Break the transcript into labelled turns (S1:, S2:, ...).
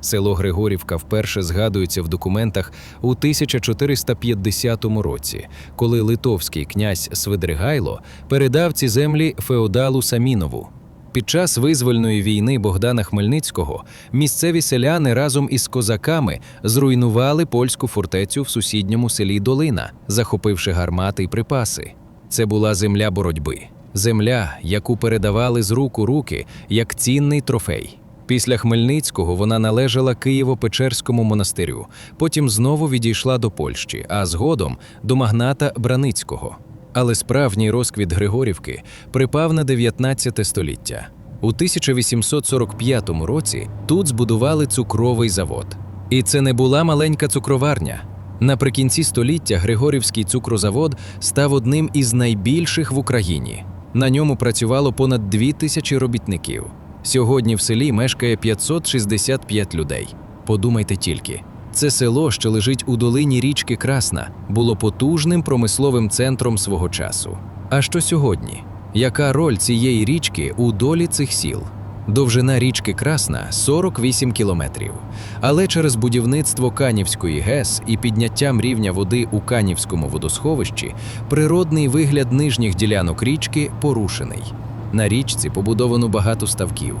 S1: Село Григорівка вперше згадується в документах у 1450 році, коли литовський князь Свидригайло передав ці землі феодалу Самінову. Під час визвольної війни Богдана Хмельницького місцеві селяни разом із козаками зруйнували польську фортецю в сусідньому селі Долина, захопивши гармати й припаси. Це була земля боротьби, земля, яку передавали з рук у руки як цінний трофей. Після Хмельницького вона належала Києво-Печерському монастирю, потім знову відійшла до Польщі, а згодом до магната Браницького. Але справжній розквіт Григорівки припав на 19 століття. У 1845 році тут збудували цукровий завод. І це не була маленька цукроварня. Наприкінці століття Григорівський цукрозавод став одним із найбільших в Україні. На ньому працювало понад дві тисячі робітників. Сьогодні в селі мешкає 565 людей. Подумайте тільки, це село, що лежить у долині річки Красна, було потужним промисловим центром свого часу. А що сьогодні? Яка роль цієї річки у долі цих сіл? Довжина річки Красна 48 кілометрів. Але через будівництво Канівської ГЕС і підняттям рівня води у Канівському водосховищі природний вигляд нижніх ділянок річки порушений. На річці побудовано багато ставків.